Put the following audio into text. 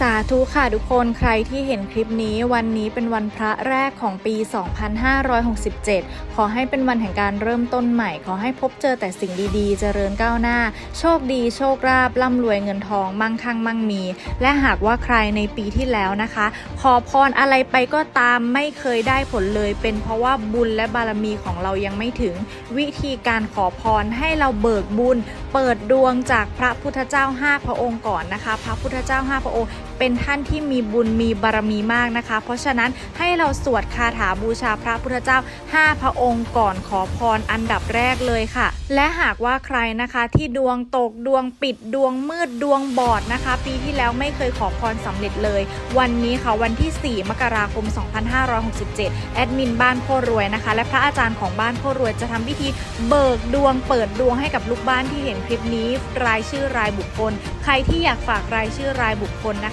สาธุค่ะทุกคนใครที่เห็นคลิปนี้วันนี้เป็นวันพระแรกของปี 2567 ขอให้เป็นวันแห่งการเริ่มต้นใหม่ ขอให้พบเจอแต่สิ่งดีๆ เจริญก้าวหน้า โชคดีโชคราบร่ำรวยเงินทองมั่งคั่งมั่งมี และหากว่าใครในปีที่แล้วนะคะ ขอพรอะไรไปก็ตามไม่เคยได้ผลเลย เป็นเพราะว่าบุญและบารมีของเรายังไม่ถึง วิธีการขอพรให้เราเบิกบุญ เปิดดวงจากพระพุทธเจ้า 5 พระองค์ก่อนนะคะ พระพุทธเจ้า 5 พระองค์ เป็นท่านที่มีบุญมีบารมีมากนะคะ เพราะฉะนั้นให้เราสวดคาถาบูชาพระพุทธเจ้า 5 พระองค์ก่อนขอพรอันดับแรกเลยค่ะ และหากว่าใครนะคะที่ดวงตกดวงปิดดวงมืดดวงบอดนะคะ ปีที่แล้วไม่เคยขอพรสำเร็จเลย วันนี้ค่ะวันที่ 4 มกราคม 2567 แอดมินบ้านโครวยนะคะ และพระอาจารย์ของบ้านโครวยจะทำพิธีเบิกดวงเปิดดวงให้กับลูกบ้านที่เห็นคลิปนี้ รายชื่อรายบุคคล ใครที่อยากฝากรายชื่อรายบุคคลนะคะ